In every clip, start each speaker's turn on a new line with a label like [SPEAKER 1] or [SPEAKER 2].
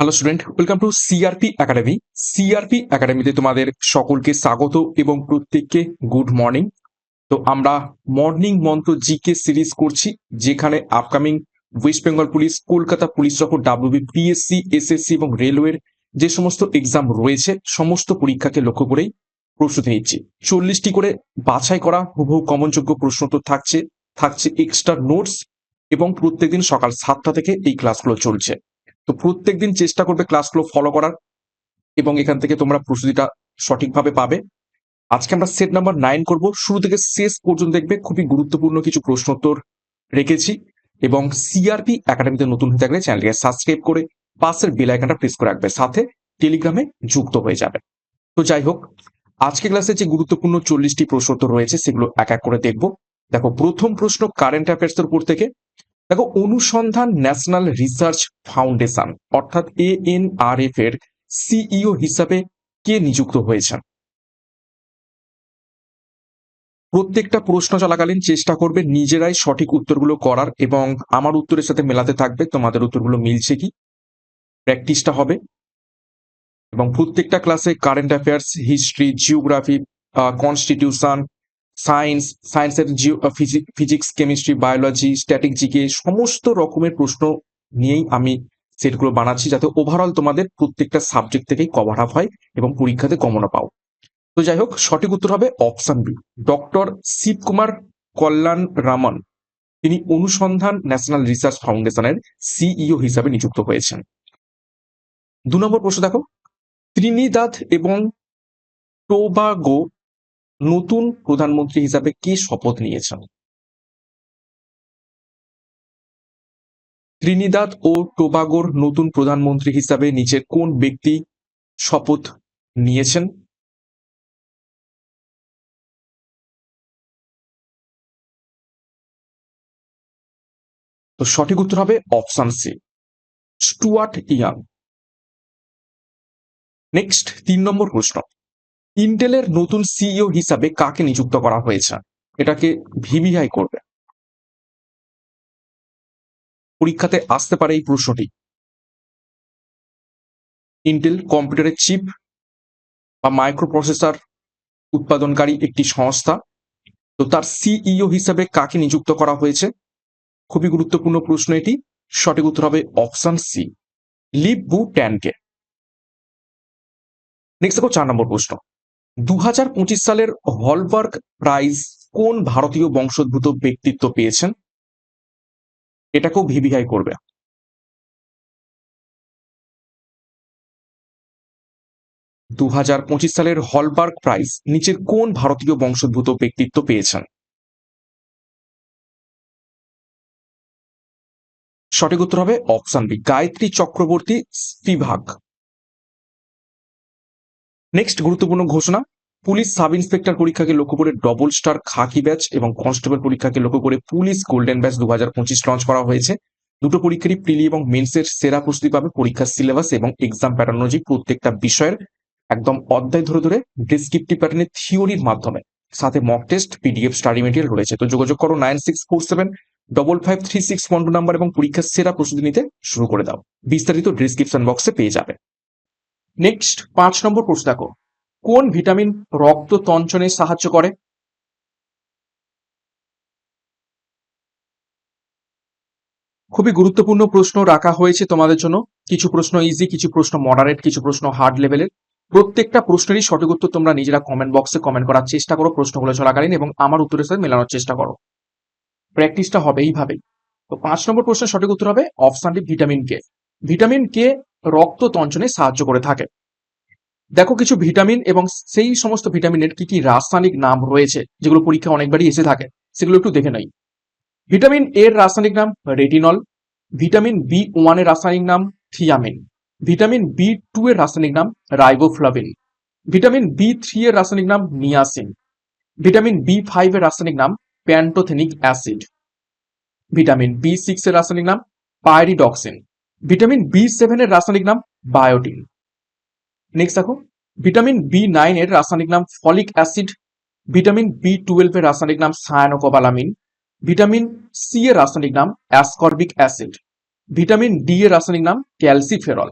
[SPEAKER 1] Hello student welcome to CRP academy CRP একাডেমিতে তোমাদের সকলকে স্বাগত এবং প্রত্যেককে গুড মর্নিং তো আমরা মর্নিং মন্ত্র জিকে সিরিজ করছি, যেখানে upcoming West Bengal police Kolkata police সহ ডাব্লিউবি পিএসসি এসএসসি এবং রেলওয়ের যে সমস্ত এক্সাম রয়েছে, সমস্ত পরীক্ষাকে লক্ষ্য করেই প্রস্তুতি নিচ্ছি। চল্লিশটি করে বাছাই করা হুবহু কমনযোগ্য প্রশ্ন তো থাকছে থাকছে এক্সট্রা নোটস এবং প্রত্যেকদিন সকাল সাতটা থেকে এই ক্লাসগুলো চলছে। তো প্রত্যেকদিন চেষ্টা করবে ক্লাসগুলো ফলো করার এবং এখান থেকে তোমরা প্রস্তুতিটা সঠিকভাবে পাবে। আজকে আমরা সেট নাম্বার নাইন করব। শুরু থেকে শেষ পর্যন্ত দেখবে খুবই গুরুত্বপূর্ণ কিছু প্রশ্নোত্তর রেখেছি এবং সিআরপি একাডেমিতে নতুন হয়ে থাকলে চ্যানেলকে সাবস্ক্রাইব করে পাশের বেল আইকনটা প্রেস করে রাখবে। সাথে টেলিগ্রামে যুক্ত হয়ে যাবে। তো যাই হোক, আজকে ক্লাসে যে গুরুত্বপূর্ণ চল্লিশটি প্রশ্নোত্তর রয়েছে সেগুলো এক এক করে দেখব। দেখো, প্রথম প্রশ্ন কারেন্ট অ্যাফেয়ার্স এর উপর থেকে দেখো, অনুসন্ধান ন্যাশনাল রিসার্চ ফাউন্ডেশন, অর্থাৎ এএনআরএফ এর সিইও হিসাবে কে নিযুক্ত হয়েছেন? প্রত্যেকটা প্রশ্ন চলাকালীন চেষ্টা করবে নিজেরাই সঠিক উত্তরগুলো করার এবং আমার উত্তরের সাথে মেলাতে থাকবে, তোমাদের উত্তরগুলো মিলছে কি? প্র্যাকটিসটা হবে। এবং প্রত্যেকটা ক্লাসে current affairs, history, geography constitution science সায়েন্সের geo physics, chemistry, biology, static, GK, সমস্ত রকমের প্রশ্ন নিয়েই আমি সেটগুলো বানাচ্ছি যাতে ওভারঅল তোমাদের প্রত্যেকটা সাবজেক্ট থেকেই কভার আপ হয় এবং পরীক্ষাতে কমনও পাও। তো যাই হোক, সঠিক উত্তর হবে option B doctor Shivkumar Kalyan Raman, তিনি অনুসন্ধান ন্যাশনাল রিসার্চ ফাউন্ডেশনের সিইও হিসাবে নিযুক্ত হয়েছেন। দু নম্বর প্রশ্ন দেখো। ত্রিনিদাদ এবং টোবাগো নতুন প্রধানমন্ত্রী হিসাবে কে শপথ নিয়েছেন? ত্রিনিদাদ ও টোবাগোর নতুন প্রধানমন্ত্রী হিসাবে নিচের কোন ব্যক্তি শপথ নিয়েছেন? তো সঠিক উত্তর হবে option C, Stuart Young. Next, তিন নম্বর প্রশ্ন। ইন্টেলের নতুন সিইও হিসাবে কাকে নিযুক্ত করা হয়েছে? এটাকে ভিভিআই করবে। পরীক্ষাতে আসতে পারে এই প্রশ্নটি। ইন্টেল কম্পিউটারের চিপ বা মাইক্রো প্রসেসর উৎপাদনকারী একটি সংস্থা। তো তার সিইও হিসাবে কাকে নিযুক্ত করা হয়েছে? খুবই গুরুত্বপূর্ণ প্রশ্ন এটি। সঠিক উত্তর হবে অপশন সি লিভ বু ট্যানকে নেক্সট দেখো চার নম্বর প্রশ্ন। দু হাজার পঁচিশ সালের হলবার্গ প্রাইজ কোন ভারতীয় বংশোদ্ভূত ব্যক্তিত্ব পেয়েছেন? এটাকেও ভিভিআই করবে। দু হাজার পঁচিশ সালের হলবার্গ প্রাইজ নিচের কোন ভারতীয় বংশোদ্ভূত ব্যক্তিত্ব পেয়েছেন? সঠিক উত্তর হবে option B, Gayatri Chakraborty স্পিভাগ next গুরুত্বপূর্ণ ঘোষণা, পুলিশ সাব ইন্সপেক্টর পরীক্ষাকে লক্ষ্য করে ডবল স্টার খাকি ব্যাচ এবং কনস্টেবল পরীক্ষাকে লক্ষ্য করে পুলিশ গোল্ডেন ব্যাচ দু হাজার পঁচিশ লঞ্চ করা হয়েছে। দুটো পরীক্ষারই প্রিলি এবং মেন্সের সেরা প্রস্তুতি পাবে পরীক্ষার সিলেবাস এবং এক্সাম প্যাটার্ন অনুযায়ী প্রত্যেকটা বিষয়ের একদম অধ্যায় ধরে ধরে ডিসক্রিপটিভ প্যাটার্নের থিওরির মাধ্যমে। সাথে mock test PDF study material রয়েছে। তো যোগাযোগ করো nine six four seven double five three six one two number এবং পরীক্ষার সেরা প্রস্তুতি নিতে শুরু করে দাও। বিস্তারিত ডিসক্রিপশন বক্সে পেয়ে যাবে। নেক্সট পাঁচ নম্বর প্রশ্ন দেখো। কোন ভিটামিন রক্ত তঞ্চনে সাহায্য করে? খুবই গুরুত্বপূর্ণ প্রশ্ন রাখা হয়েছে তোমাদের জন্য। কিছু প্রশ্ন ইজি কিছু প্রশ্ন মডারেট কিছু প্রশ্ন হার্ড লেভেলের প্রত্যেকটা প্রশ্নেরই সঠিক উত্তর তোমরা নিজেরা কমেন্ট বক্সে কমেন্ট করার চেষ্টা করো, প্রশ্নগুলো চলাকালীন এবং আমার উত্তরের সাথে মেলানোর চেষ্টা করো। প্র্যাকটিসটা হবে এইভাবেই। তো পাঁচ নম্বর প্রশ্নের সঠিক উত্তর হবে অপশনটি ভিটামিন কে ভিটামিন কে রক্ত তঞ্চনে সাহায্য করে থাকে। দেখো কিছু ভিটামিন এবং সেই সমস্ত ভিটামিনের কি কি রাসায়নিক নাম রয়েছে, যেগুলো পরীক্ষা অনেকবারই এসে থাকে, সেগুলো একটু দেখে নেই। ভিটামিন এর রাসায়নিক নাম রেটিনল, ভিটামিন বি ওয়ানের রাসায়নিক নাম থিয়ামিন, ভিটামিন বি টু এর রাসায়নিক নাম রাইবোফ্লাভিন, ভিটামিন বি থ্রি এর রাসায়নিক নাম নিয়াসিন, ভিটামিন বি ফাইভ এর রাসায়নিক নাম pantothenic acid, vitamin B six এর রাসায়নিক নাম পাইরিডক্সিন ভিটামিন বি সেভেনের রাসায়নিক নাম বায়োটিন। নেক্সট দেখো, ভিটামিন বি নাইন এর রাসায়নিক নাম ফলিক অ্যাসিড, ভিটামিন বি টুয়েলভের রাসায়নিক নাম সায়ানোকোবালামিন, ভিটামিন সি এর রাসায়নিক নাম অ্যাসকর্বিক অ্যাসিড, ভিটামিন ডি এর রাসায়নিক নাম ক্যালসিফেরল,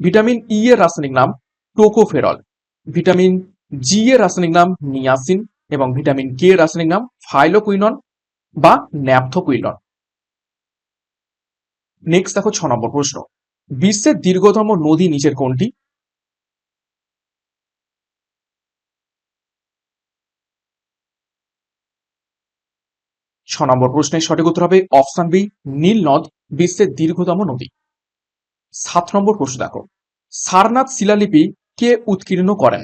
[SPEAKER 1] ভিটামিন ই এর রাসায়নিক নাম টোকোফেরল, ভিটামিন জি এর রাসায়নিক নাম নিয়াসিন এবং ভিটামিন কে এর রাসায়নিক নাম ফাইলোকুইনন বা ন্যাপথোকুইনন। নেক্সট দেখো ছ নম্বর প্রশ্ন। বিশ্বের দীর্ঘতম নদী নিচের কোনটি? ছ নম্বর প্রশ্নের সঠিক উত্তর হবে অপশন বি, নীল নদ, বিশ্বের দীর্ঘতম নদী। সাত নম্বর প্রশ্ন দেখো। সারনাথ শিলালিপি কে উৎকীর্ণ করেন?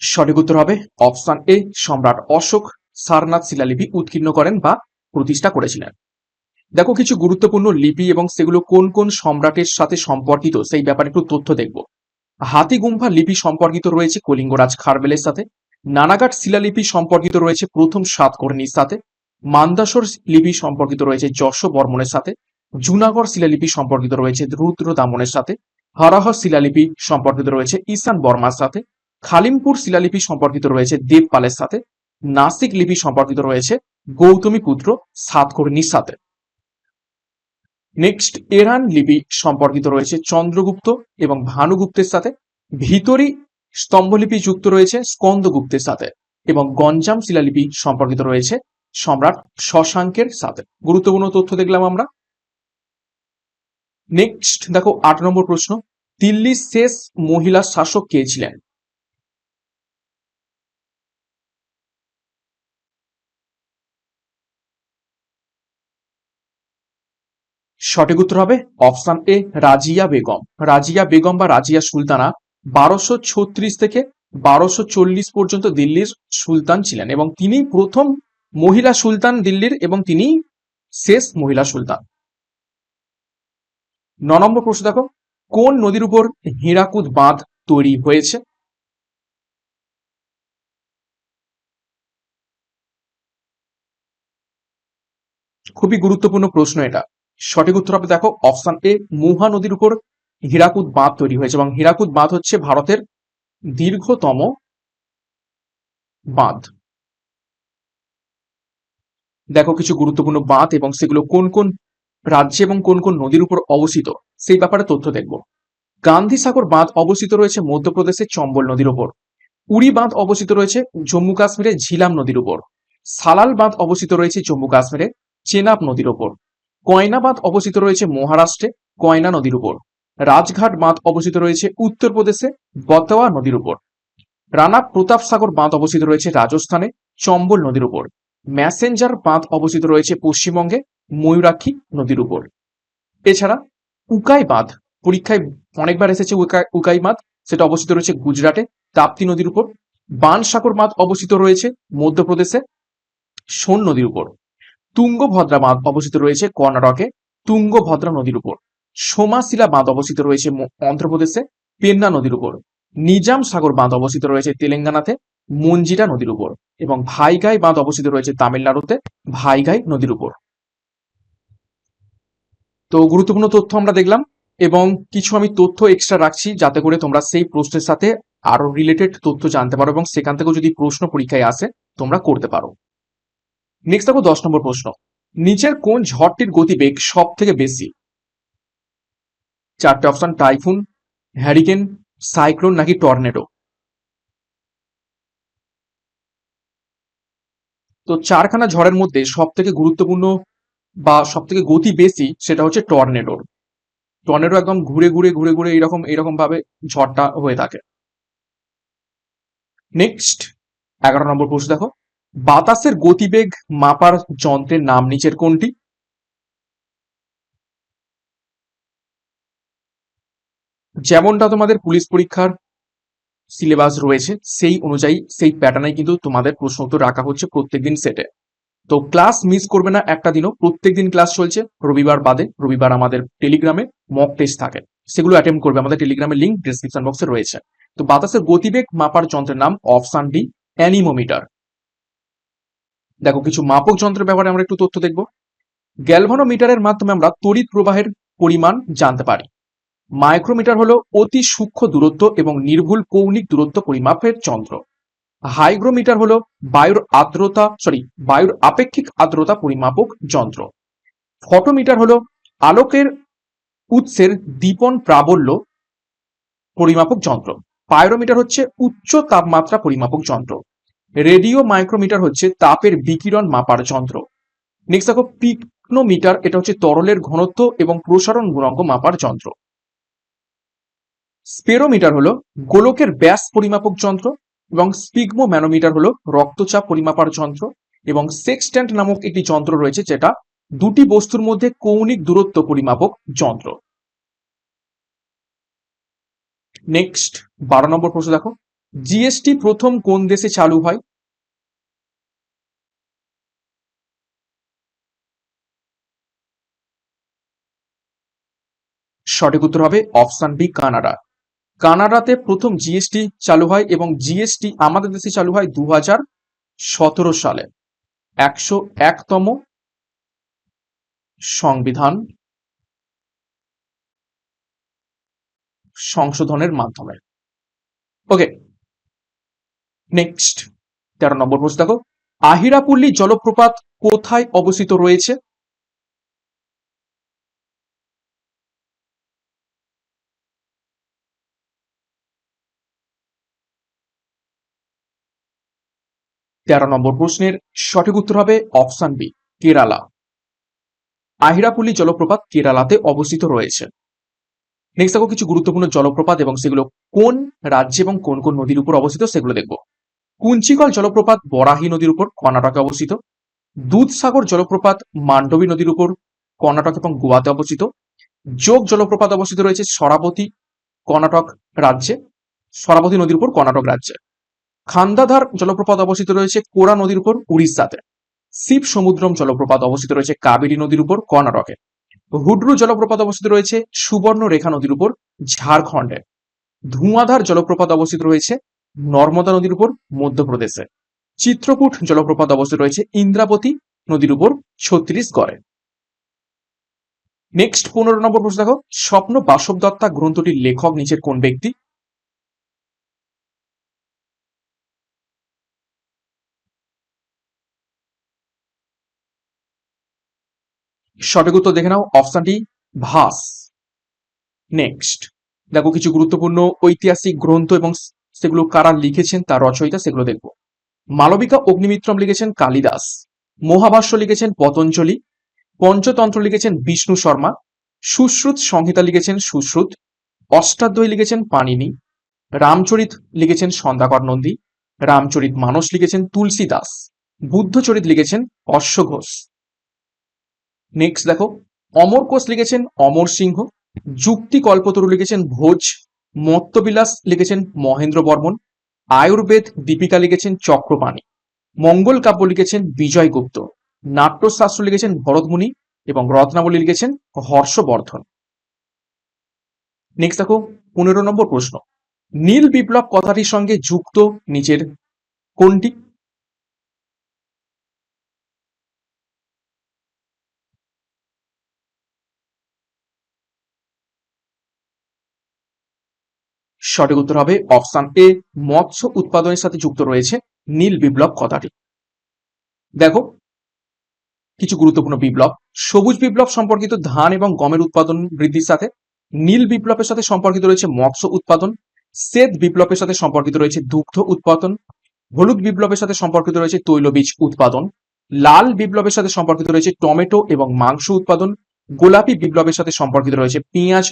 [SPEAKER 1] সঠিক উত্তর হবে অপশন এ, সম্রাট অশোক সারনাথ শিলালিপি উৎকীর্ণ করেন বা প্রতিষ্ঠা করেছিলেন। দেখো, কিছু গুরুত্বপূর্ণ লিপি এবং সেগুলো কোন কোন সম্রাটের সাথে সম্পর্কিত, সেই ব্যাপারে একটু তথ্য দেখব। হাতিগুম্ফা লিপি সম্পর্কিত রয়েছে কলিঙ্গরাজ খারবেলের সাথে। নানাঘাট শিলালিপি সম্পর্কিত রয়েছে প্রথম সাতকর্ণীর সাথে। মান্দাসর লিপি সম্পর্কিত রয়েছে যশ বর্মনের সাথে। জুনাগড় শিলালিপি সম্পর্কিত রয়েছে রুদ্র দামনের সাথে। হরহ শিলালিপি সম্পর্কিত রয়েছে ঈশান বর্মার সাথে। খালিমপুর শিলালিপি সম্পর্কিত রয়েছে দেবপালের সাথে, নাসিক লিপি সম্পর্কিত রয়েছে গৌতমী পুত্র সাতকর্ণীর সাথে। নেক্সট এরান লিপি সম্পর্কিত রয়েছে চন্দ্রগুপ্ত এবং ভানুগুপ্তের সাথে। ভিতরি স্তম্ভলিপি যুক্ত রয়েছে স্কন্দগুপ্তের সাথে এবং গঞ্জাম শিলালিপি সম্পর্কিত রয়েছে সম্রাট শশাঙ্কের সাথে। গুরুত্বপূর্ণ তথ্য দেখলাম আমরা। নেক্সট দেখো আট নম্বর প্রশ্ন। দিল্লির শেষ মহিলা শাসক কে ছিলেন? সঠিক উত্তর হবে অপশন এ, রাজিয়া বেগম। রাজিয়া বেগম বা রাজিয়া সুলতানা বারোশো ছত্রিশ থেকে বারোশো চল্লিশ পর্যন্ত দিল্লির সুলতান ছিলেন এবং তিনি প্রথম মহিলা সুলতান দিল্লির এবং তিনি শেষ মহিলা সুলতান। ন নম্বর প্রশ্ন দেখো, কোন নদীর উপর হীরাকুদ বাঁধ তৈরি হয়েছে? খুবই গুরুত্বপূর্ণ প্রশ্ন এটা। সঠিক উত্তর হবে দেখো, অপশন এ, মুহা নদীর উপর হীরাকুদ বাঁধ তৈরি হয়েছে এবং হীরাকুদ বাঁধ হচ্ছে ভারতের দীর্ঘতম বাঁধ। দেখো কিছু গুরুত্বপূর্ণ বাঁধ এবং সেগুলো কোন কোন রাজ্যে এবং কোন কোন নদীর উপর অবস্থিত, সেই ব্যাপারে তথ্য দেখব। গান্ধী সাগর বাঁধ অবস্থিত রয়েছে মধ্যপ্রদেশের চম্বল নদীর উপর। উড়ি বাঁধ অবস্থিত রয়েছে জম্মু কাশ্মীরের ঝিলাম নদীর উপর। সালাল বাঁধ অবস্থিত রয়েছে জম্মু কাশ্মীরে চেনাব নদীর উপর। কয়না বাঁধ অবস্থিত রয়েছে মহারাষ্ট্রে, কয়না নদীর উপর। রাজঘাট বাঁধ অবস্থিত রয়েছে উত্তরপ্রদেশে বতোয়া নদীর উপর। রানা প্রতাপ সাগর বাঁধ অবস্থিত রয়েছে রাজস্থানে, চম্বল নদীর উপর। ম্যাসেঞ্জার বাঁধ অবস্থিত রয়েছে পশ্চিমবঙ্গে, ময়ূরাক্ষী নদীর উপর। এছাড়া উকাই বাঁধ, পরীক্ষায় অনেকবার এসেছে উকাই বাঁধ, সেটা অবস্থিত রয়েছে গুজরাটে, তাপ্তি নদীর উপর। বানসাগর বাঁধ অবস্থিত রয়েছে মধ্যপ্রদেশে, সোন নদীর উপর। তুঙ্গভদ্রা বাঁধ অবস্থিত রয়েছে কর্ণাটকে। তুঙ্গভদ্রা নদীর উপর। সোমাশিলা বাঁধ অবস্থিত রয়েছে অন্ধ্রপ্রদেশে। পেন্না নদীর উপর। নিজাম সাগর বাঁধ অবস্থিত রয়েছে তেলেঙ্গানাতে। মঞ্জিরা নদীর উপর। এবং ভাইগাই বাঁধ অবস্থিত রয়েছে তামিলনাড়ুতে। ভাইগাই নদীর উপর। তো গুরুত্বপূর্ণ তথ্য আমরা দেখলাম এবং কিছু আমি তথ্য এক্সট্রা রাখছি যাতে করে তোমরা সেই প্রশ্নের সাথে আরও রিলেটেড তথ্য জানতে পারো এবং সেখান থেকেও যদি প্রশ্ন পরীক্ষায় আসে তোমরা করতে পারো। নেক্সট দেখো দশ নম্বর প্রশ্ন। নিচের কোন ঝড়টির গতিবেগ সব থেকে বেশি? চারটে অপশন টাইফুন হ্যারিকেন সাইক্লোন নাকি টর্নেডো তো চারখানা ঝড়ের মধ্যে সব থেকে গুরুত্বপূর্ণ বা সব থেকে গতি বেশি সেটা হচ্ছে টর্নেডোর টর্নেডো একদম ঘুরে ঘুরে ঘুরে ঘুরে এইরকম এইরকম ভাবে ঝড়টা হয়ে থাকে। নেক্সট এগারো নম্বর প্রশ্ন দেখো। বাতাসের গতিবেগ মাপার যন্ত্রের নাম নিচের কোনটি? যেমনটা তোমাদের পুলিশ পরীক্ষার সিলেবাস রয়েছে, সেই অনুযায়ী সেই প্যাটার্নে কিন্তু তোমাদের প্রশ্ন উত্তর রাখা হচ্ছে প্রত্যেকদিন সেটে তো ক্লাস মিস করবে না একটা দিনও, প্রত্যেকদিন ক্লাস চলছে, রবিবার বাদে, রবিবার আমাদের টেলিগ্রামে মক টেস্ট থাকে। সেগুলো অ্যাটেম্প করবে, আমাদের টেলিগ্রামের লিঙ্ক ডিসক্রিপশন বক্সে রয়েছে। তো বাতাসের গতিবেগ মাপার যন্ত্রের নাম অপশান ডি অ্যানিমোমিটার দেখো, কিছু মাপক যন্ত্রের ব্যাপারে আমরা একটু তথ্য দেখব। গ্যালভানোমিটারের মাধ্যমে আমরা তড়িৎ প্রবাহের পরিমাণ জানতে পারি। মাইক্রোমিটার হলো অতি সূক্ষ্ম দূরত্ব এবং নির্ভুল কৌণিক দূরত্ব পরিমাপের যন্ত্র। হাইগ্রোমিটার হলো বায়ুর আর্দ্রতা সরি বায়ুর আপেক্ষিক আর্দ্রতা পরিমাপক যন্ত্র। ফটোমিটার হলো আলোকের উৎসের দীপন প্রাবল্য পরিমাপক যন্ত্র। পাইরোমিটার হচ্ছে উচ্চ তাপমাত্রা পরিমাপক যন্ত্র। রেডিও মাইক্রোমিটার হচ্ছে তাপের বিকিরণ মাপার যন্ত্র। নেক্সট দেখো, পিকনোমিটার, এটা হচ্ছে তরলের ঘনত্ব এবং প্রসারণ গুণাঙ্ক মাপার যন্ত্র। স্পেরোমিটার হলো গোলকের ব্যাস পরিমাপক যন্ত্র এবং স্পিগমো ম্যানোমিটার হলো রক্তচাপ পরিমাপার যন্ত্র এবং সেক্সট্যান্ট নামক একটি যন্ত্র রয়েছে যেটা দুটি বস্তুর মধ্যে কৌণিক দূরত্ব পরিমাপক যন্ত্র। নেক্সট, বারো নম্বর প্রশ্ন দেখো। জিএসটি প্রথম কোন দেশে চালু হয়? সঠিক উত্তর হবে অপশন বি, কানাডা। কানাডাতে প্রথম জিএসটি চালু হয় এবং জিএসটি আমাদের দেশে চালু হয় দু সালে। একশো একতম সংবিধান সংশোধনের মাধ্যমে। ওকে নেক্সট তেরো নম্বর প্রশ্ন দেখো। আহিরাপল্লী জলপ্রপাত কোথায় অবস্থিত রয়েছে? তেরো নম্বর প্রশ্নের সঠিক উত্তর হবে অপশন বি কেরালা। আহিরাপল্লী জলপ্রপাত কেরালাতে অবস্থিত রয়েছে। নেক্সট দেখো, কিছু গুরুত্বপূর্ণ জলপ্রপাত এবং সেগুলো কোন রাজ্যে এবং কোন কোন নদীর উপর অবস্থিত সেগুলো দেখব। কুঞ্চিকল জলপ্রপাত বরাহি নদীর উপর কর্ণাটকে অবস্থিত। দুধসাগর জলপ্রপাত মান্ডবী নদীর উপর কর্ণাটক এবং গোয়াতে অবস্থিত। যোগ জলপ্রপাত অবস্থিত রয়েছে সরাবতী কর্ণাটক রাজ্যে, সরাবতী নদীর উপর কর্ণাটক রাজ্যে। খান্দাধার জলপ্রপাত অবস্থিত রয়েছে কোরা নদীর উপর উড়িষ্যাতে। শিব সমুদ্রম জলপ্রপাত অবস্থিত রয়েছে কাবেরী নদীর উপর কর্ণাটকে। হুড্রু জলপ্রপাত অবস্থিত রয়েছে সুবর্ণ রেখা নদীর উপর ঝাড়খণ্ডে। ধুঁয়াধার জলপ্রপাত অবস্থিত রয়েছে নর্মদা নদীর উপর মধ্যপ্রদেশে। চিত্রকূট জলপ্রপাত অবস্থিত রয়েছে ইন্দ্রাবতী নদীর উপর ছত্তিশগড়ে। নেক্সট পনেরো নম্বর প্রশ্ন দেখো। স্বপ্ন বাসব দত্তা গ্রন্থটির লেখক নিচের কোন ব্যক্তি? সঠিক উত্তর দেখে নাও অপশনটি ভাস। নেক্সট দেখো কিছু গুরুত্বপূর্ণ ঐতিহাসিক গ্রন্থ এবং সেগুলো কারা লিখেছেন, তার রচয়িতা সেগুলো দেখব। মালবিকা অগ্নিমিত্রম লিখেছেন কালিদাস, মহাভাষ্য লিখেছেন পতঞ্জলি, পঞ্চতন্ত্র লিখেছেন বিষ্ণু শর্মা, সুশ্রুত সংহিতা লিখেছেন সুশ্রুত, অষ্টাধ্যায়ী লিখেছেন পানিনি রামচরিত লিখেছেন সন্ধ্যাকর নন্দী, রামচরিত মানস লিখেছেন তুলসী দাস বুদ্ধচরিত লিখেছেন অশ্ব ঘোষ। নেক্সট দেখো, অমর কোষ লিখেছেন অমর সিংহ, যুক্তি কল্পতরু লিখেছেন ভোজ মত্তবিলাস লিখেছেন মহেন্দ্র বর্মন, আয়ুর্বেদ দীপিকা লিখেছেন চক্রপাণী, মঙ্গল কাব্য লিখেছেন বিজয় গুপ্ত, নাট্যশাস্ত্র লিখেছেন ভরতমুনি এবং রত্নাবলী লিখেছেন হর্ষবর্ধন। নেক্সট দেখো, পনেরো নম্বর প্রশ্ন। নীল বিপ্লব কথাটির সঙ্গে যুক্ত নিচের কোনটি? সঠিক উত্তর হবে অপশন এ, মৎস্য উৎপাদনের সাথে যুক্ত রয়েছে নীল বিপ্লব কথাটি। দেখো, কিছু গুরুত্বপূর্ণ বিপ্লব। সবুজ বিপ্লব সম্পর্কিত ধান এবং গমের উৎপাদন বৃদ্ধির সাথে, নীল বিপ্লবের সাথে সম্পর্কিত রয়েছে মৎস্য উৎপাদন, শ্বেত বিপ্লবের সাথে সম্পর্কিত রয়েছে দুগ্ধ উৎপাদন, হলুদ বিপ্লবের সাথে সম্পর্কিত রয়েছে তৈলবীজ উৎপাদন, লাল বিপ্লবের সাথে সম্পর্কিত রয়েছে টমেটো এবং মাংস উৎপাদন, গোলাপি বিপ্লবের সাথে সম্পর্কিত রয়েছে পেঁয়াজ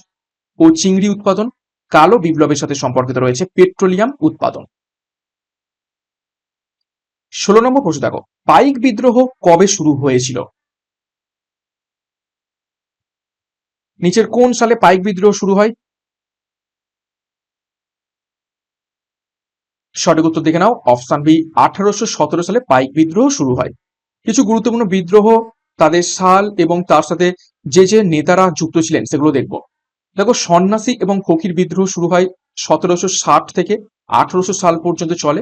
[SPEAKER 1] ও চিংড়ি উৎপাদন কালো বিপ্লবের সাথে সম্পর্কিত রয়েছে পেট্রোলিয়াম উৎপাদন। ষোলো নম্বর প্রশ্ন দেখো, পাইক বিদ্রোহ কবে শুরু হয়েছিল? নিচের কোন সালে পাইক বিদ্রোহ শুরু হয়? সঠিক উত্তর দেখে নাও, অপশন বি, আঠারোশো সতেরো সালে পাইক বিদ্রোহ শুরু হয়। কিছু গুরুত্বপূর্ণ বিদ্রোহ তাদের সাল এবং তার সাথে যে যে নেতারা যুক্ত ছিলেন সেগুলো দেখব। দেখো, সন্ন্যাসী এবং ফকির বিদ্রোহ শুরু হয় সতেরোশো ষাট থেকে আঠারোশো সাল পর্যন্ত চলে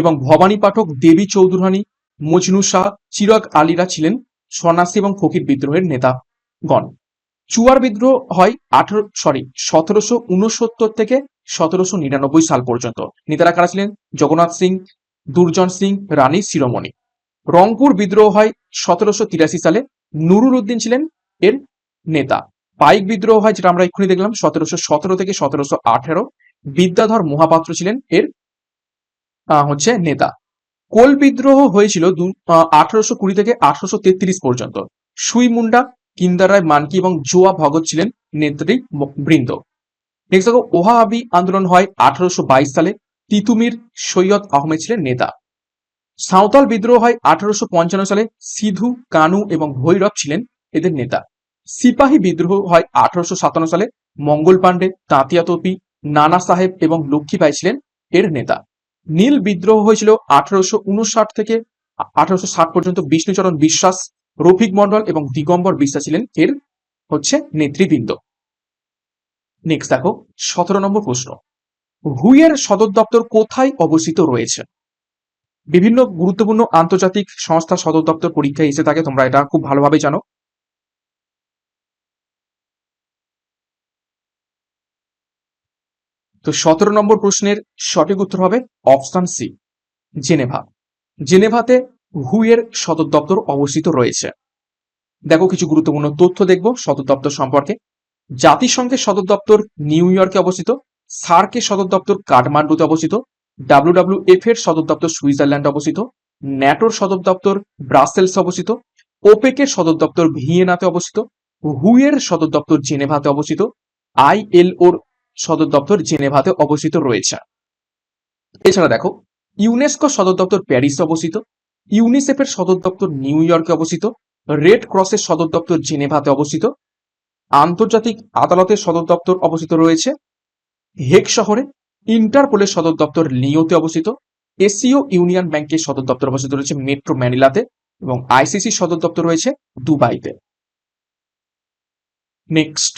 [SPEAKER 1] এবং ভবানী পাঠক দেবী চৌধুরানী, মজনু শাহ, চিরাগ আলীরা ছিলেন সন্ন্যাসী এবং ফকির বিদ্রোহের নেতাগণ। চুয়ার বিদ্রোহ হয় আঠারো সরি সতেরোশো উনসত্তর থেকে সতেরোশো নিরানব্বই সাল পর্যন্ত। নেতারা কারা ছিলেন? জগন্নাথ সিং, দুর্জন সিং, রানী শিরোমণি। রংপুর বিদ্রোহ হয় সতেরোশো তিরাশি সালে। নুরুল উদ্দিন ছিলেন এর নেতা। পাইক বিদ্রোহ হয়, যেটা আমরা এক্ষুনি দেখলাম, সতেরোশো সতেরো থেকে সতেরোশো আঠেরো। বিদ্যাধর মহাপাত্র ছিলেন এর হচ্ছে নেতা। কোল বিদ্রোহ হয়েছিল আঠারোশো কুড়ি থেকে আঠারোশো তেত্রিশ পর্যন্ত। সুই মুন্ডা, কিন্দার রায় মানকি এবং জোয়া ভগৎ ছিলেন নেত্রী বৃন্দ। নেক্সট দেখো, ওহাবি আন্দোলন হয় আঠারোশো বাইশ সালে। তিতুমির সৈয়দ আহমেদ ছিলেন নেতা। সাঁওতাল বিদ্রোহ হয় আঠারোশো পঞ্চান্ন সালে। সিধু, কানু এবং ভৈরব ছিলেন এদের নেতা। সিপাহী বিদ্রোহ হয় আঠারোশো সাতান্ন সালে। মঙ্গল পাণ্ডে, তাঁতিয়া তোপি, নানা সাহেব এবং লক্ষ্মীবাই ছিলেন এর নেতা। নীল বিদ্রোহ হয়েছিল আঠারোশো উনষাট থেকে আঠারোশো ষাট পর্যন্ত বিষ্ণুচরণ বিশ্বাস, রফিক মন্ডল এবং দিগম্বর বিশ্বাস ছিলেন এর হচ্ছে নেতৃবৃন্দ। নেক্সট দেখো, সতেরো নম্বর প্রশ্ন। হুইয়ের সদর দপ্তর কোথায় অবস্থিত রয়েছে? বিভিন্ন গুরুত্বপূর্ণ আন্তর্জাতিক সংস্থা সদর দপ্তর পরীক্ষায় এসে থাকে, তোমরা এটা খুব ভালোভাবে জানো। তো সতেরো নম্বর প্রশ্নের সঠিক উত্তর হবে অপশন সি, জেনেভা। জেনেভাতে হুয়ের সদর দপ্তর অবস্থিত রয়েছে। দেখো কিছু গুরুত্বপূর্ণ তথ্য দেখব সদর দপ্তর সম্পর্কে। জাতিসংঘের সদর দপ্তর নিউ ইয়র্কে অবস্থিত সার্কের সদর দপ্তর কাঠমান্ডুতে অবস্থিত ডাব্লিউডাব্লিউএফ এর সদর দপ্তর সুইজারল্যান্ডে অবস্থিত, ন্যাটোর সদর দপ্তর ব্রাসেলস অবস্থিত ওপেকের সদর দপ্তর ভিয়েনাতে অবস্থিত হুয়ের সদর দপ্তর জেনেভাতে অবস্থিত, আইএলওর সদর দপ্তর জেনেভাতে অবস্থিত রয়েছে। এছাড়া দেখো, ইউনেস্কো সদর দপ্তর প্যারিসে অবস্থিত, ইউনিসেফের সদর দপ্তর নিউ ইয়র্কে অবস্থিত, রেড ক্রসের সদর দপ্তর জেনেভাতে অবস্থিত, আন্তর্জাতিক আদালতের সদর দপ্তর অবস্থিত রয়েছে হেক শহরে ইন্টারপোলের সদর দপ্তর লিওতে অবস্থিত এসিও ইউনিয়ন ব্যাংকের সদর দপ্তর অবস্থিত রয়েছে মেট্রো ম্যানিলাতে এবং আইসিসি সদর দপ্তর রয়েছে দুবাইতে। নেক্সট,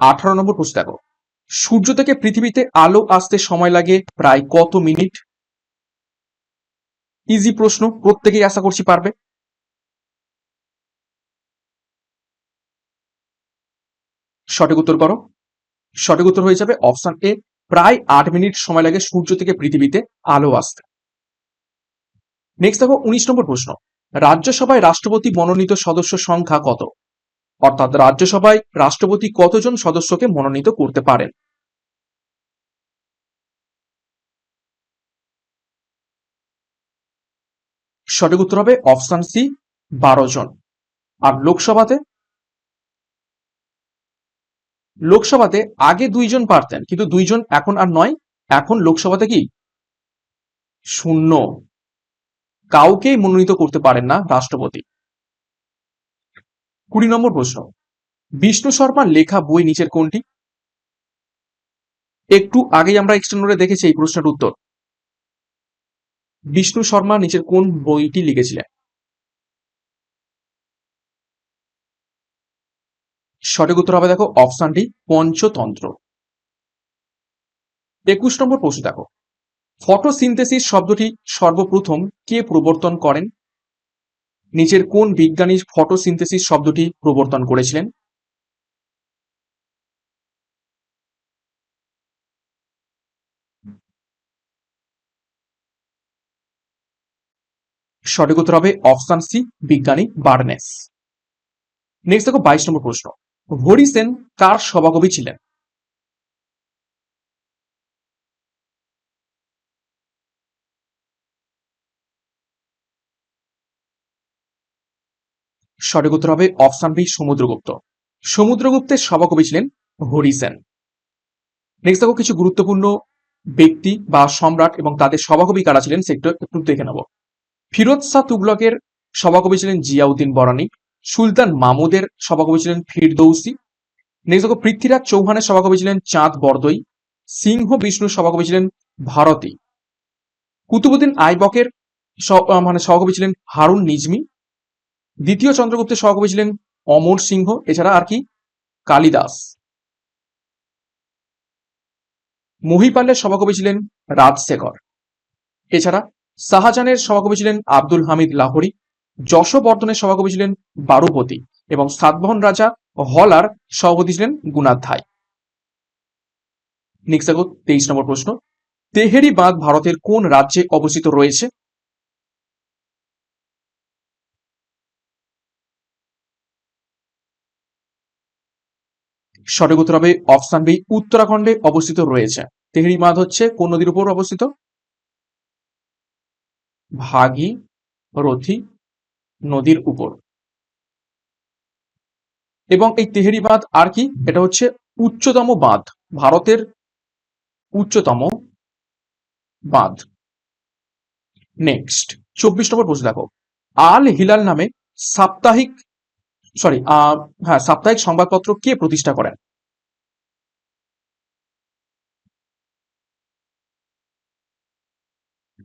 [SPEAKER 1] আঠারো নম্বর প্রশ্ন দেখো। সূর্য থেকে পৃথিবীতে আলো আসতে সময় লাগে প্রায় কত মিনিট? ইজি প্রশ্ন, প্রত্যেকেই আশা করছি পারবে। সঠিক উত্তর করো। সঠিক উত্তর হয়ে যাবে অপশন এ প্রায় আট মিনিট সময় লাগে সূর্য থেকে পৃথিবীতে আলো আসতে। নেক্সট দেখো, উনিশ নম্বর প্রশ্ন। রাজ্যসভায় রাষ্ট্রপতি মনোনীত সদস্য সংখ্যা কত? অর্থাৎ রাজ্যসভায় রাষ্ট্রপতি কতজন সদস্যকে মনোনীত করতে পারেন? সঠিক উত্তর হবে অপশন সি, বারো জন। আর লোকসভাতে? লোকসভাতে আগে দুইজন পারতেন, কিন্তু দুইজন এখন আর নয়। এখন লোকসভাতে কি? শূন্য। কাউকেই মনোনীত করতে পারেন না রাষ্ট্রপতি। কুড়ি নম্বর প্রশ্ন। বিষ্ণু শর্মার লেখা বই নিচের কোনটি? একটু আগেই আমরা এক্সটেন্ডরে দেখেছি এই প্রশ্নের উত্তর। বিষ্ণু শর্মা নিচের কোন বইটি লিখেছিলেন? সঠিক উত্তর হবে দেখো অপশনটি পঞ্চতন্ত্র। একুশ নম্বর প্রশ্ন দেখো। ফটোসিনথেসিস শব্দটি সর্বপ্রথম কে প্রবর্তন করেন? নিচের কোন বিজ্ঞানী ফটোসিনথেসিস শব্দটি প্রবর্তন করেছিলেন? সঠিক উত্তর হবে অপশন সি, বিজ্ঞানী বার্নেস। নেক্সট দেখো বাইশ নম্বর প্রশ্ন। হরি সেন কার সভাকবি ছিলেন? সঠিক উত্তর হবে অপশন বি, সমুদ্রগুপ্ত। সমুদ্রগুপ্তের সভাকবি ছিলেন হরিসেন নেক্সট দেখো কিছু গুরুত্বপূর্ণ ব্যক্তি বা সম্রাট এবং তাদের সভাকবি কারা ছিলেন সেটা একটু দেখে নেব। ফিরোজ শাহ তুগলকের সভাকবি ছিলেন জিয়াউদ্দিন বরানি, সুলতান মামুদের সভাকবি ছিলেন ফিরদৌসি। নেক্সট দেখো পৃথ্বীরাজ চৌহানের সভাকবি ছিলেন চাঁদ বরদই, সিংহ বিষ্ণুর সভাকবি ছিলেন ভারতী। কুতুবুদ্দিন আইবকের মানে সভাকবি ছিলেন হারুন নিজমি দ্বিতীয় চন্দ্রগুপ্তের সভাকবি ছিলেন অমর সিংহ, এছাড়া আর কি? কালিদাস। মহিপালের সভাকবি ছিলেন রাজশেখর। এছাড়া শাহজাহানের সভাকবি ছিলেন আব্দুল হামিদ লাহোরি। যশবর্ধনের সভাকবি ছিলেন বারুপতি এবং সাতবাহন রাজা হলার সভাপতি ছিলেন গুণাধ্যায় নেক্সট তেইশ নম্বর প্রশ্ন। তেহেরি বাঁধ ভারতের কোন রাজ্যে অবস্থিত রয়েছে? সঠিক উত্তর হবে অপশন বি, উত্তরাখণ্ডে অবস্থিত রয়েছে। তেহরি বাঁধ হচ্ছে কোন নদীর উপর অবস্থিত? ভাগীরথী নদীর উপর। এবং এই তেহরি বাঁধ আর কি? এটা হচ্ছে উচ্চতম বাঁধ, ভারতের উচ্চতম বাঁধ। নেক্সট চব্বিশ নম্বর প্রশ্ন দেখো। আল হিলাল নামে সাপ্তাহিক সরি হ্যাঁ সাপ্তাহিক সংবাদপত্র কে প্রতিষ্ঠা করেন?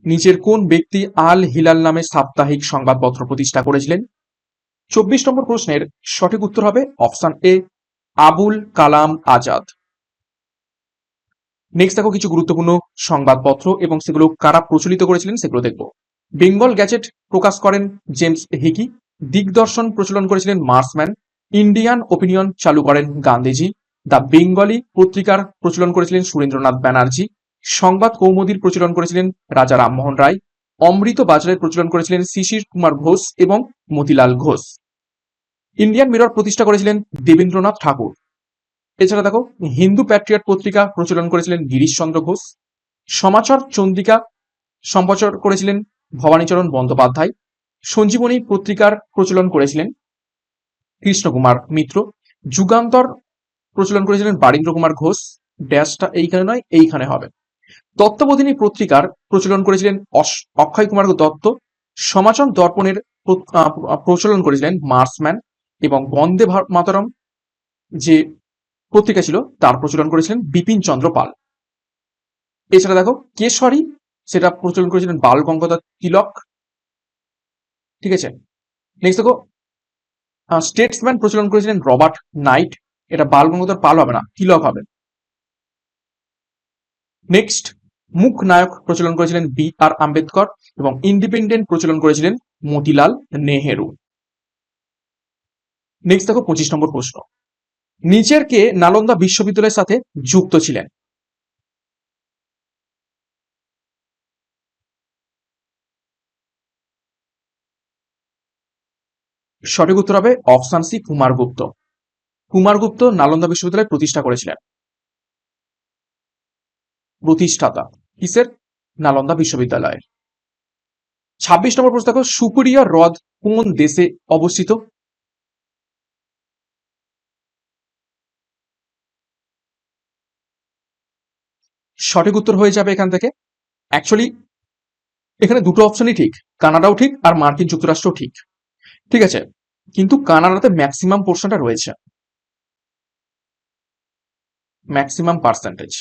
[SPEAKER 1] নিচের কোন ব্যক্তি আল হিলাল নামে সাপ্তাহিক সংবাদপত্র প্রতিষ্ঠা করেছিলেন? চব্বিশ নম্বর প্রশ্নের সঠিক উত্তর হবে option A, Abul Kalam Azad. Next দেখো কিছু গুরুত্বপূর্ণ সংবাদপত্র এবং সেগুলো কারা প্রচলিত করেছিলেন সেগুলো দেখব। বেঙ্গল গ্যাজেট প্রকাশ করেন জেমস হিকি। দিগদর্শন প্রচলন করেছিলেন মার্সম্যান। ইন্ডিয়ান ওপিনিয়ন চালু করেন গান্ধীজি। দ্য বেঙ্গলি পত্রিকার প্রচলন করেছিলেন সুরেন্দ্রনাথ ব্যানার্জি। সংবাদ কৌমুদীর প্রচলন করেছিলেন রাজা রামমোহন রায়। অমৃত বাজারের প্রচলন করেছিলেন শিশির কুমার ঘোষ এবং মতিলাল ঘোষ। ইন্ডিয়ান মিরর প্রতিষ্ঠা করেছিলেন দেবেন্দ্রনাথ ঠাকুর। এছাড়া দেখো, হিন্দু প্যাট্রিয়ট পত্রিকা প্রচলন করেছিলেন গিরিশচন্দ্র ঘোষ। সমাচার চন্দ্রিকা সম্প্রচার করেছিলেন ভবানীচরণ বন্দ্যোপাধ্যায়। সঞ্জীবনী পত্রিকার প্রচলন করেছিলেন কৃষ্ণকুমার মিত্র। যুগান্তর প্রচলন করেছিলেন বারীন্দ্র কুমার ঘোষ। ড্যাশটা এইখানে নয়, এইখানে হবে। তত্ত্ববোধিনী পত্রিকার প্রচলন করেছিলেন অক্ষয় কুমার দত্ত। সমাচন দর্পণের প্রচলন করেছিলেন মার্সম্যান এবং বন্দে মাতরম যে পত্রিকা ছিল তার প্রচলন করেছিলেন বিপিন চন্দ্র পাল। এছাড়া দেখো কেশরী, সেটা প্রচলন করেছিলেন বাল গঙ্গাধর তিলক। ঠিক আছে? নেক্সট দেখো স্টেটসম্যান প্রচলন করেছিলেন রবার্ট নাইট। এটা বাল পাল হবে না, তিলক হবে। নেক্সট মুখ নায়ক প্রচলন করেছিলেন বি আর আম্বেদকর এবং ইন্ডিপেন্ডেন্ট প্রচলন করেছিলেন মতিলাল নেহেরু। নেক্সট দেখো, পঁচিশ নম্বর প্রশ্ন। নিচের কে নালন্দা বিশ্ববিদ্যালয়ের সাথে যুক্ত ছিলেন। সঠিক উত্তর হবে অপশন সি কুমারগুপ্ত। কুমারগুপ্ত নালন্দা বিশ্ববিদ্যালয় প্রতিষ্ঠা করেছিলেন। প্রতিষ্ঠাতা কিসের? নালন্দা বিশ্ববিদ্যালয়ের। ছাব্বিশ নম্বর প্রশ্ন দেখো, সুপুরিয়া হ্রদ কোন দেশে অবস্থিত? সঠিক উত্তর হয়ে যাবে এখান থেকে। অ্যাকচুয়ালি এখানে দুটো অপশনই ঠিক, কানাডাও ঠিক আর মার্কিন যুক্তরাষ্ট্রও ঠিক। ঠিক আছে? কিন্তু কানাডাতে ম্যাক্সিমাম পোর্শনটা রয়েছে। ম্যাক্সিমাম পার্সেন্টেজ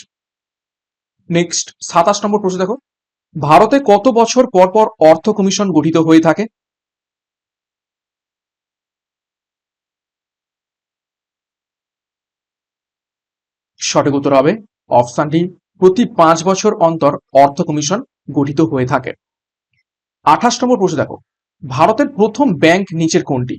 [SPEAKER 1] নেক্সট সাতাশ নম্বর প্রশ্ন দেখো। ভারতে কত বছর পর পর অর্থ কমিশন গঠিত হয়ে থাকে? সঠিক উত্তর হবে অপশানটি প্রতি পাঁচ বছর অন্তর অর্থ কমিশন গঠিত হয়ে থাকে। আঠাশ নম্বর প্রশ্ন দেখো। ভারতের প্রথম ব্যাংক নিচের কোনটি?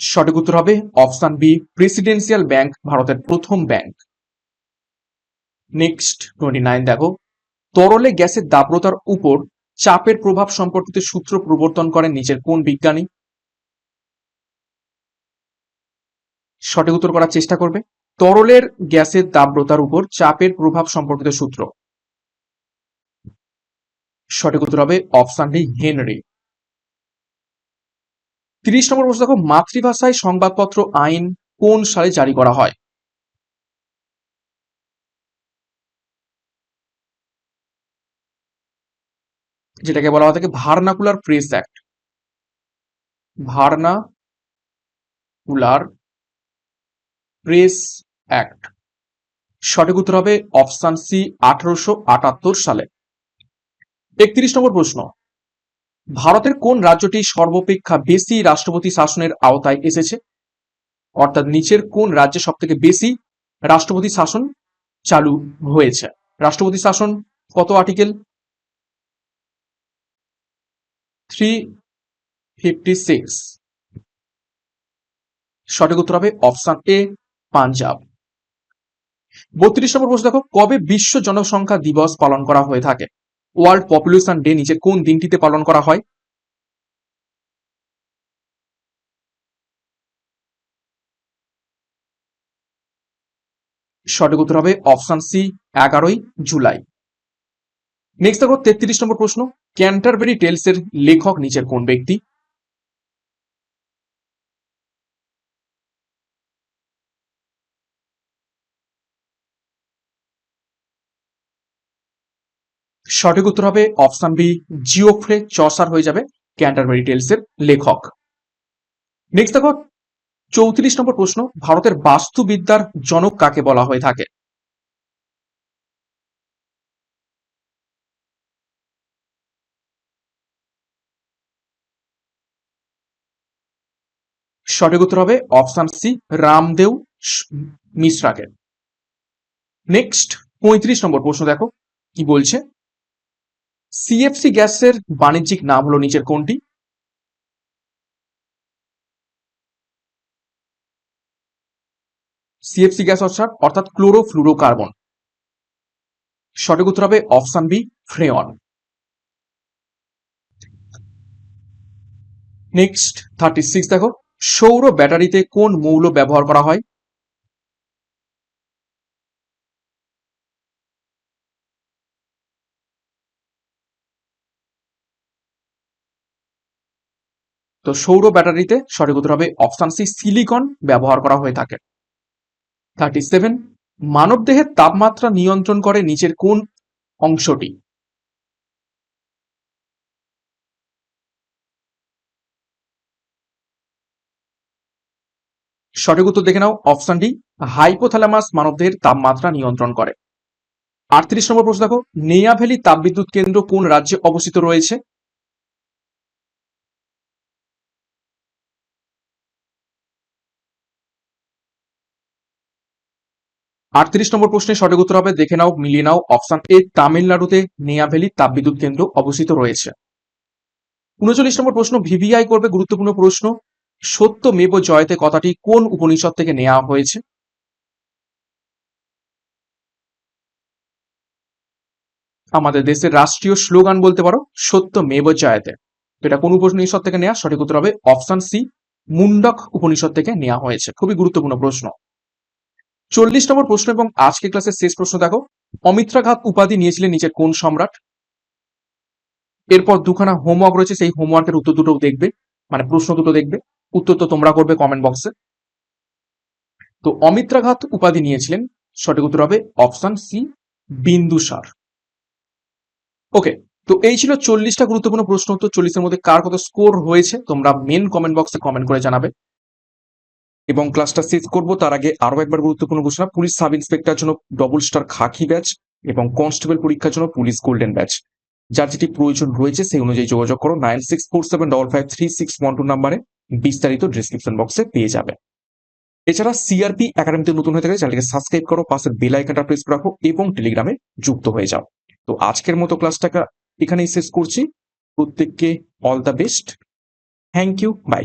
[SPEAKER 1] সঠিক উত্তর হবে অপশন বি প্রেসিডেন্সিয়াল ব্যাংক ভারতের প্রথম ব্যাংক। নেক্সট টোয়েন্টি নাইন দেখো। তরলে গ্যাসের দাব্রতার উপর চাপের প্রভাব সম্পর্কিত সূত্র প্রবর্তন করেন নিচের কোন বিজ্ঞানী? সঠিক উত্তর করার চেষ্টা করবে। তরলের গ্যাসের দাব্রতার উপর চাপের প্রভাব সম্পর্কিত সূত্র। সঠিক উত্তর হবে অপশন ডি, হেনরি। তিরিশ নম্বর প্রশ্ন দেখো, মাতৃভাষায় সংবাদপত্র আইন কোন সালে জারি করা হয়? যেটাকে বলা হয় থাকে vernacular press act. Vernacular press act. সঠিক উত্তর হবে অপশান সি, আঠারোশো আটাত্তর সালে। একত্রিশ নম্বর প্রশ্ন। ভারতের কোন রাজ্যটি সর্বাপেক্ষা বেশি রাষ্ট্রপতি শাসনের আওতায় এসেছে? অর্থাৎ নিচের কোন রাজ্যে সব থেকে বেশি রাষ্ট্রপতি শাসন চালু হয়েছে? রাষ্ট্রপতি শাসন কত আর্টিকেল? Three fifty six. সঠিক উত্তর হবে অপশন এ পাঞ্জাব। বত্রিশ নম্বর প্রশ্ন দেখো, কবে বিশ্ব জনসংখ্যা দিবস পালন করা হয়ে থাকে? ওয়ার্ল্ড পপুলেশন ডে নিচে কোন দিনটিতে পালন করা হয়? সঠিক উত্তর হবে অপশন সি, এগারোই জুলাই। নেক্সট দেখো তেত্রিশ নম্বর প্রশ্ন, ক্যান্টারবেরি টেলস এর লেখক নিচের কোন ব্যক্তি? সঠিক উত্তর হবে অপশন বি, জিওফ্রে চসার হয়ে যাবে ক্যান্টারবেরি টেলস এর লেখক। নেক্সট দেখো, চৌত্রিশ নম্বর প্রশ্ন, ভারতের বাস্তুবিদ্যার জনক কাকে বলা হয়ে থাকে? সঠিক উত্তর হবে অপশন সি, রামদেও মিশ্রাকে। নেক্সট পঁয়ত্রিশ নম্বর প্রশ্ন দেখো, কি বলছে? সিএফসি গ্যাসের বাণিজ্যিক নাম হলো নিচের কোনটি? সিএফসি গ্যাস অর্থাৎ অর্থাৎ ক্লোরোফ্লুরোকার্বন। সঠিক উত্তর হবে option B, freon. Next thirty six দেখো। সৌর ব্যাটারিতে কোন মৌল ব্যবহার করা হয়? তো সৌর ব্যাটারিতে সঠিক উত্তর হবে অপশন সি, সিলিকন ব্যবহার করা হয়ে থাকে। থার্টি সেভেন, মানবদেহের তাপমাত্রা নিয়ন্ত্রণ করে নিচের কোন অংশটি? সঠিক উত্তর দেখে নাও, অপশন ডি, হাইপোথ্যালামাস মানবদেহের তাপমাত্রা নিয়ন্ত্রণ করে। আটত্রিশ নম্বর প্রশ্ন দেখো নেয়াভ্যালি তাপবিদ্যুৎ কেন্দ্র কোন রাজ্যে অবস্থিত রয়েছে? আটত্রিশ নম্বর প্রশ্নের সঠিক উত্তর হবে, দেখে নাও, মিলিয়ে নাও, অপশন এ, তামিলনাড়ুতে নেয়াভ্যালি তাপবিদ্যুৎ কেন্দ্র অবস্থিত রয়েছে। উনচল্লিশ নম্বর প্রশ্ন, ভিভিআই করবে গুরুত্বপূর্ণ প্রশ্ন, সত্য মেব জয়তে কথাটি কোন উপনিষদ থেকে নেওয়া হয়েছে? আমাদের দেশের রাষ্ট্রীয় স্লোগান বলতে পারো, সত্য মেব জয়তে। এটা কোন উপনিষদ থেকে নেওয়া সঠিক উত্তর হবে, অপশন সি, মুন্ডক উপনিষদ থেকে নেওয়া হয়েছে। খুবই গুরুত্বপূর্ণ প্রশ্ন। চল্লিশ নম্বর প্রশ্ন এবং আজকে ক্লাসের শেষ প্রশ্ন দেখো। অমিত্রাঘাত উপাধি নিয়েছিলেন নিচের কোন সম্রাট? এরপর দুখানা হোমওয়ার্ক রয়েছে, সেই হোমওয়ার্কের উত্তর দুটো দেখবে মানে প্রশ্ন দুটো দেখবে। উত্তর তো তোমরা করবে কমেন্ট বক্সে তো অমিত্রাঘাত উপাধি নিয়েছিলেন, সঠিক উত্তর হবে অপশন সি বিন্দুসার ওকে তো এই ছিল চল্লিশটা গুরুত্বপূর্ণ প্রশ্ন উত্তর। চল্লিশের মধ্যে কার কত স্কোর হয়েছে, তোমরা মেন কমেন্ট বক্সে কমেন্ট করে জানাবে। এবং ক্লাসটা শেষ করব, তার আগে আরও একবার গুরুত্বপূর্ণ ঘোষণা, পুলিশ সাব ইন্সপেক্টর জন্য ডবল স্টার খাকি ব্যাচ এবং কনস্টেবল পরীক্ষার জন্য পুলিশ গোল্ডেন ব্যাচ যার যেটি প্রয়োজন রয়েছে, সেই অনুযায়ী যোগাযোগ করো nine six four seven double five three six one two নাম্বারে বিস্তারিত ডিসক্রিপশন বক্সে পেয়ে যাবে। এছাড়া সিআরপি একাডেমিতে নতুন হয়ে থাকলে চ্যানেলকে সাবস্ক্রাইব করো পাশের বেল আইকনটা প্রেস রাখো এবং টেলিগ্রামে যুক্ত হয়ে যাও। তো আজকের মতো ক্লাসটাকে এখানেই শেষ করছি। প্রত্যেককে all the best thank you bye